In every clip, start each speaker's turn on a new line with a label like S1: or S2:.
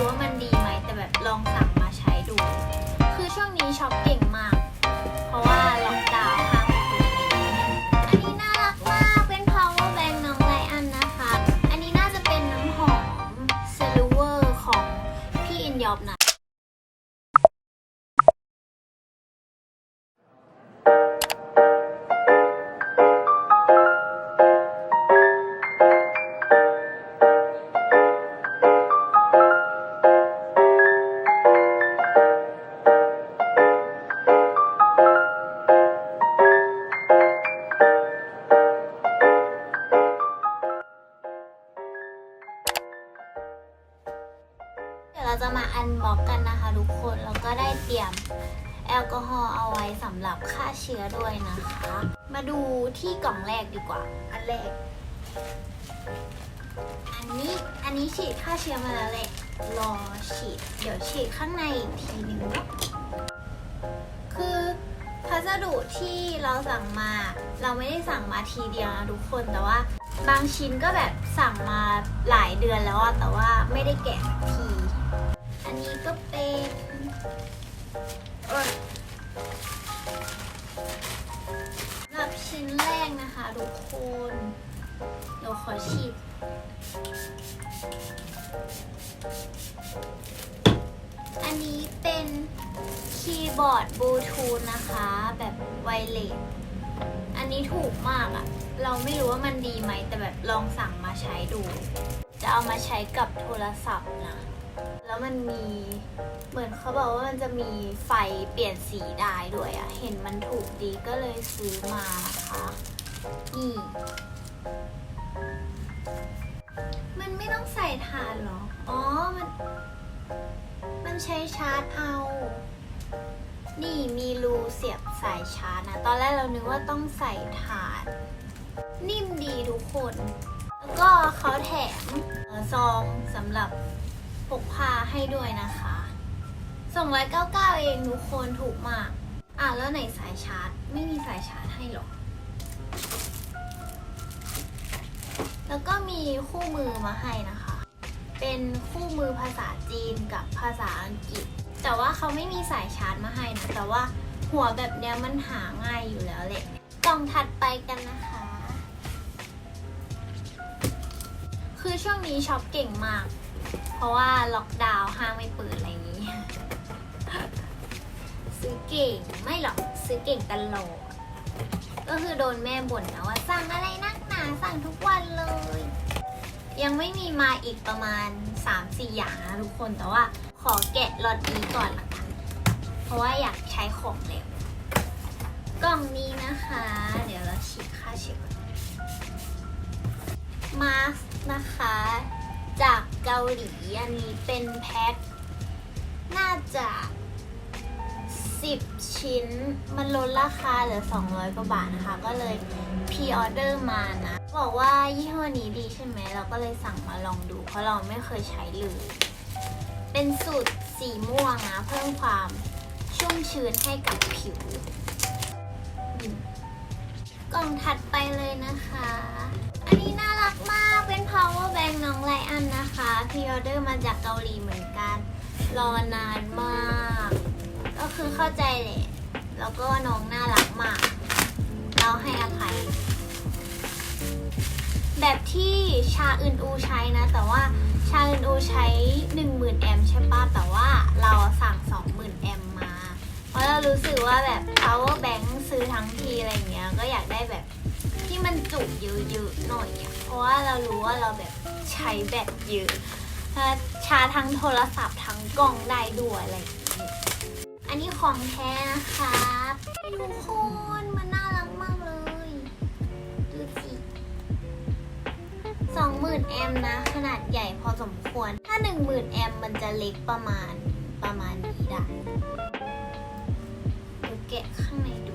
S1: รู้ว่ามันดีไหมแต่แบบลองสั่งมาใช้ดู คือช่วงนี้ช็อปเก่ง ก็ได้เตรียมแอลกอฮอล์เอาไว้สำหรับฆ่าเชื้อด้วยนะคะ มาดูที่กล่องแรกดีกว่า อันแรก อันนี้อันนี้ฉีดฆ่าเชื้อมาแล้วแหละรอฉีด เดี๋ยวฉีดข้างในอีกทีนึงเนาะคือพัสดุที่เราสั่งมา เราไม่ได้สั่งมาทีเดียวนะทุกคนแต่ว่า บางชิ้นก็แบบสั่งมาหลายเดือนแล้วอะแต่ว่าไม่ได้แกะที อันนี้ก็เป็นเอ้ยสำหรับชิ้นแรกนะคะทุกคนเดี๋ยวขอฉีดอันนี้เป็นคีย์บอร์ดบลูทูธนะคะ แบบไวเลสอันนี้ถูกมากอะเราไม่รู้ว่ามันดีไหมแต่แบบลองสั่งมาใช้ดู จะเอามาใช้กับโทรศัพท์นะ แล้วมันมีเหมือนเขาบอกว่ามันจะมีไฟเปลี่ยนสีได้ด้วยอะเห็นมันถูกดีก็เลยซื้อมานะคะนี่มันไม่ต้องใส่ถ่านเหรอ อ๋อ มัน มันใช้ชาร์จเอา นี่มีรูเสียบสายชาร์จนะ ตอนแรกเรานึกว่าต้องใส่ถ่าน นิ่มดีทุกคน แล้วก็เขาแถมซองสำหรับ พกพาให้ด้วยนะคะ299เองทุกคนถูกมาก อะแล้วไหนสายชาร์จ ไม่มีสายชาร์จให้หรอก แล้วก็มีคู่มือมาให้นะคะ เป็นคู่มือภาษาจีนกับภาษาอังกฤษ แต่ว่าเขาไม่มีสายชาร์จมาให้นะ แต่ว่าหัวแบบเนี้ยมันหาง่ายอยู่แล้วแหละ กล่องถัดไปกันนะคะ คือช่วงนี้ช็อปเก่งมาก เพราะว่าล็อกดาวน์ห้างไม่เปิดอะไรอย่างนี้ ซื้อเก่งไม่หรอกซื้อเก่งตลอดก็คือโดนแม่บ่นนะว่าสั่งอะไรนักหนาสั่งทุกวันเลย ยังไม่มีมาอีกประมาณ 3-4 อย่างนะทุกคนแต่ว่าขอแกะล็อตนี้ก่อนละกันเพราะว่าอยากใช้ของเร็วกล่องนี้นะคะ เดี๋ยวเราฉีดค่าเชื้อมาสนะคะ จากเกาหลี อันนี้เป็นแพ็ค น่าจะ 10 ชิ้น มันลดราคาเหลือ 200 กว่าบาทนะคะ ก็เลยพรีออเดอร์มานะ บอกว่ายี่ห้อนี้ดีใช่ไหม เราก็เลยสั่งมาลองดู เพราะเราไม่เคยใช้เลย เป็นสูตรสีม่วงนะ เพิ่มความชุ่มชื้นให้กับผิว กล่องถัดไปเลยนะคะ น้องไลอันนะคะพรีออเดอร์มาจากเกาหลีเหมือนกัน รอนานมาก ก็คือเข้าใจแหละ แล้วก็น้องน่ารักมาก เราให้อภัย แบบที่ชาอื่นอูใช้นะ แต่ว่าชาอื่นอูใช้ 10,000 แอมใช่ปะแต่ว่าเราสั่ง 20,000 แอมมา เพราะเรารู้สึกว่าแบบ power bank ซื้อทั้งทีอะไรเงี้ย ก็อยากได้แบบที่มันจุเยอะๆหน่อยอะ ราะว่าเรารู้ว่าเราแบบใช้แบตเยอะถ้าชาทั้งโทรศัพท์ทั้งกล้องได้ด้วยอะไรอย่างงี้อันนี้ของแท้นะคะทุกคนมันน่ารักมากเลย ดูสิสองหมื่นแอมนะ ขนาดใหญ่พอสมควร ถ้าหนึ่งหมื่นแอมมันจะเล็กประมาณประมาณนี้ได้เดี๋ยวแกะข้างในดู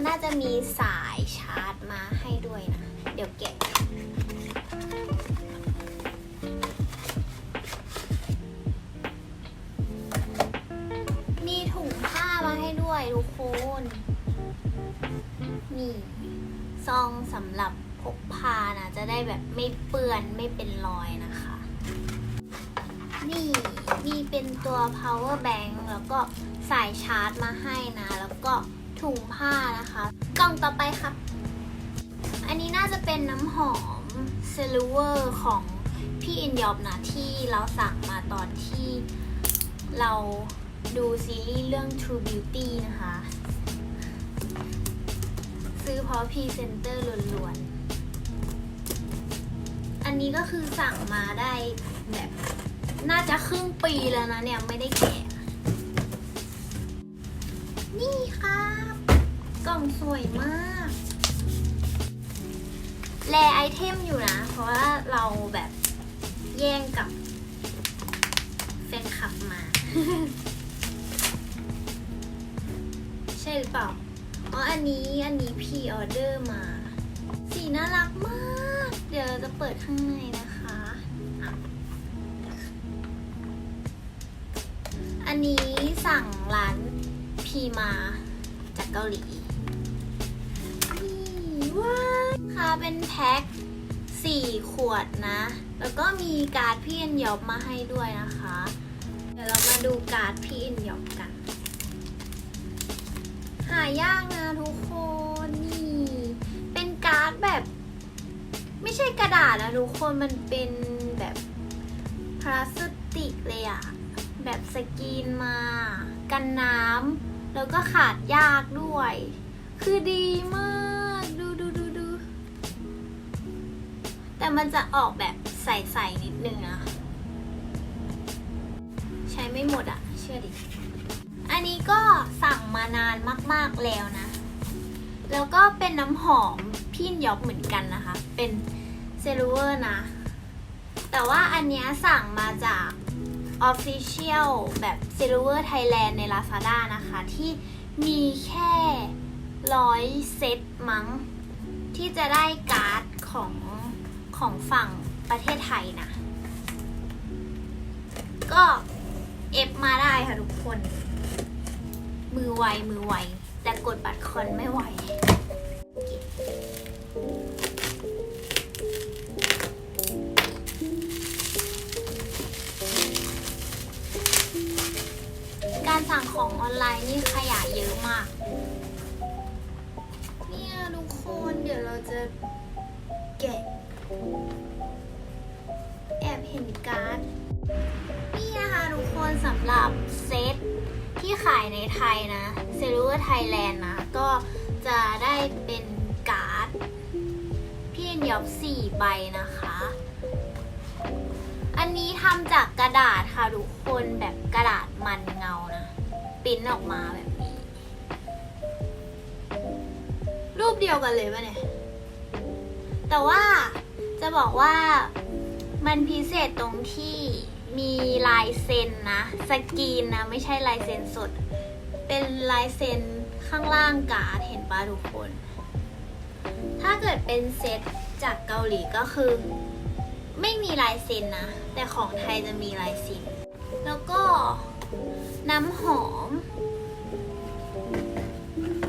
S1: มันน่าจะมีสายชาร์จมาให้ด้วยนะ เดี๋ยวเก็บมีถุงผ้ามาให้ด้วยทุกคนนี่ซองสำหรับพกพานะ จะได้แบบไม่เปื้อนไม่เป็นรอยนะคะ นี่มีเป็นตัว power bank แล้วก็สายชาร์จมาให้นะ แล้วก็ ถุงผ้านะคะ กล่องต่อไปครับ อันนี้น่าจะเป็นน้ำหอมเซลูเวอร์ของพี่อินยอบนะที่เราสั่งมาตอนที่เราดูซีรีส์เรื่อง True Beauty นะคะ ซื้อเพราะพรีเซนเตอร์ล้วนๆ อันนี้ก็คือสั่งมาได้แบบ น่าจะครึ่งปีแล้วนะเนี่ย ไม่ได้แกะนี่ครับ กล่องสวยมาก แลไอเทมอยู่นะ เพราะว่าเราแบบแย่งกับแฟนคลับมา ใช่หรือเปล่า อ๋อ อันนี้อันนี้พีออเดอร์มา สีน่ารักมาก เดี๋ยวจะเปิดข้างในนะคะอะอันนี้สั่งร้านพีมาจากเกาหลี ค่ะเป็นแพ็คสี่ขวดนะ แล้วก็มีการ์ดพี่เอ็นยอบมาให้ด้วยนะคะ เดี๋ยวเรามาดูการ์ดพี่เอ็นยอบกัน หายากนะทุกคนนี่ เป็นการ์ดแบบ ไม่ใช่กระดาษนะทุกคนมันเป็นแบบพลาสติกเลยอะแบบสกรีนมา กันน้ำแล้วก็ขาดยากด้วย คือดีมาก แต่มันจะออกแบบใสๆนิดนึงอะใช้ไม่หมดอะเชื่อดิ อันนี้ก็สั่งมานานมากๆแล้วนะ แล้วก็เป็นน้ำหอมพี่ยอบเหมือนกันนะคะ เป็นเซรูเวอร์นะ แต่ว่าอันเนี้ยสั่งมาจาก Official แบบ s i l v e r Thailand ใน Lazada นะคะ ที่มีแค่ร้อยเซตมั้ง ที่จะได้การ์ดของ ของฝั่งประเทศไทยนะ ก็เอฟมาได้ค่ะทุกคน มือไว มือไว แต่กดบัตรคอนไม่ไหวการสั่งของออนไลน์นี่ขยะเยอะมาก เนี่ยทุกคนเดี๋ยวเราจะ เห็นการ์ดนี่นะคะทุกคนสำหรับเซตที่ขายในไทยนะเซรูเวอร์ไทยแลนด์นะ ก็จะได้เป็นการ์ดพี่เอ็นยอบสี่ใบนะคะ อันนี้ทำจากกระดาษค่ะทุกคนแบบกระดาษมันเงานะปริ้นออกมาแบบนี้ รูปเดียวกันเลยปะเนี่ย แต่ว่าจะบอกว่า มันพิเศษตรงที่มีลายเซ็นนะสกรีนนะ ไม่ใช่ลายเซ็นสด เป็นลายเซ็นข้างล่างการ์ดเห็นปะทุกคน ถ้าเกิดเป็นเซตจากเกาหลีก็คือ ไม่มีลายเซ็นนะ แต่ของไทยจะมีลายเซ็นแล้วก็น้ำหอม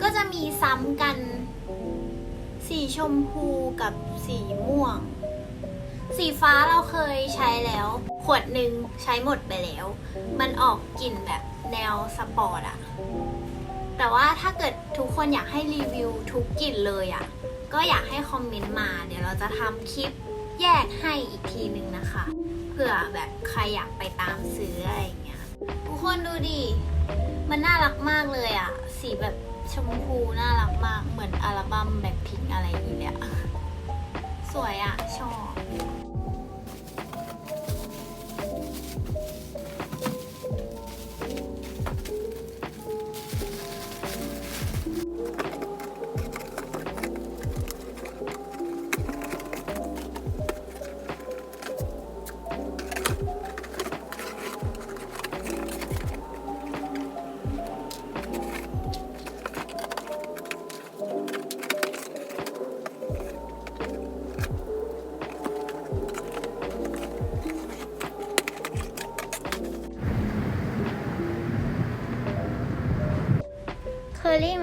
S1: ก็จะมีซ้ำกัน สีชมพูกับสีม่วง สีฟ้าเราเคยใช้แล้ว ขวดหนึ่งใช้หมดไปแล้ว มันออกกลิ่นแบบแนวสปอร์ตอะแต่ว่าถ้าเกิดทุกคนอยากให้รีวิวทุกกลิ่นเลยอะก็อยากให้คอมเมนต์มา เดี๋ยวเราจะทำคลิปแยกให้อีกทีหนึ่งนะคะเผื่อแบบใครอยากไปตามซื้ออะไรอย่างเงี้ยทุกคนดูดิมันน่ารักมากเลยอะสีแบบชมพูน่ารักมากเหมือนอัลบั้มแบ็คพิงอะไรอย่างเงี้ย สวยอะชอบ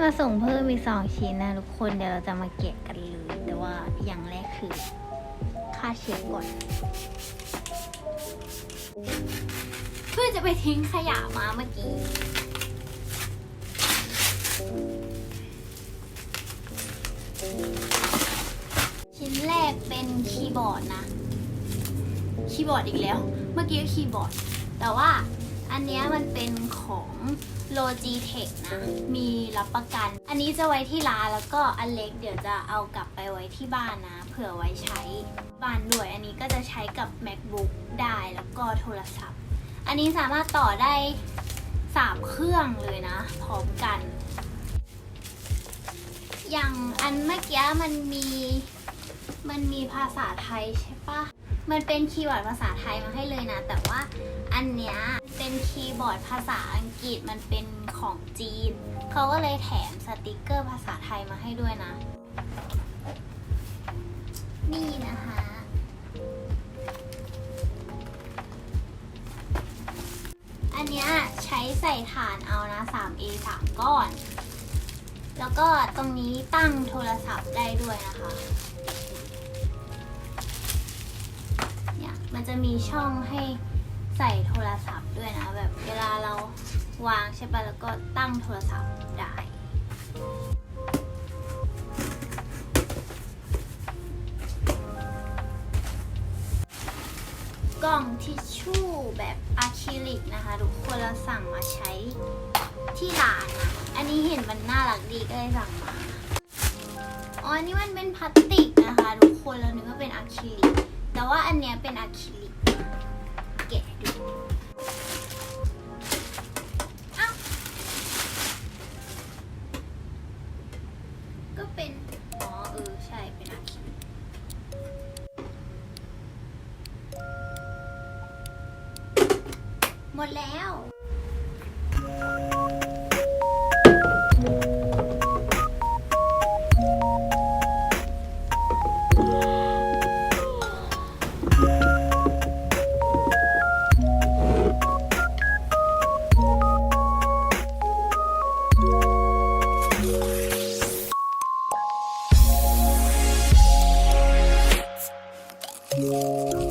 S1: รี่มาส่งเพิ่มอีกสองชิ้นนะทุกคนเดี๋ยวเราจะมาเก็บกันเลย แต่ว่าอย่างแรกคือค่าเช็คก่อน เพื่อจะไปทิ้งขยะมาเมื่อกี้ชิ้นแรกเป็นคีย์บอร์ดนะ คีย์บอร์ดอีกแล้ว เมื่อกี้ก็คีย์บอร์ด แต่ว่าอันนี้มันเป็นของ Logitech นะ มีรับประกัน อันนี้จะไว้ที่ร้านแล้วก็อันเล็กเดี๋ยวจะเอากลับไปไว้ที่บ้านนะ เผื่อไว้ใช้บ้านด้วย อันนี้ก็จะใช้กับ MacBook ได้แล้วก็โทรศัพท์ อันนี้สามารถต่อได้สามเครื่องเลยนะ พร้อมกัน อย่างอันเมื่อกี้มันมี มันมีภาษาไทยใช่ปะ มันเป็นคีย์บอร์ดภาษาไทยมาให้เลยนะ แต่ว่าอันเนี้ยเป็นคีย์บอร์ดภาษาอังกฤษมันเป็นของจีน เขาก็เลยแถมสติกเกอร์ภาษาไทยมาให้ด้วยนะ นี่นะคะอันเนี้ยใช้ใส่ฐานเอานะ 3A 3ก้อน แล้วก็ตรงนี้ตั้งโทรศัพท์ได้ด้วยนะคะ มันจะมีช่องให้ใส่โทรศัพท์ด้วยนะ แบบเวลาเราวางใช่ปะแล้วก็ตั้งโทรศัพท์ได้กล่องทิชชู่แบบอะคริลิกนะคะ ทุกคนเราสั่งมาใช้ที่ร้านนะอันนี้เห็นมันน่ารักดีก็เลยสั่งมาอ๋อนนี่มันเป็นพลาสติกนะคะ ทุกคนเรานึกว่าเป็นอะคริลิก แต่ว่าอันเนี้ยเป็นอะคริลิกแกะดูเอ้าก็เป็นอ๋อเออใช่เป็นอะคริลิกหมดแล้ว
S2: Música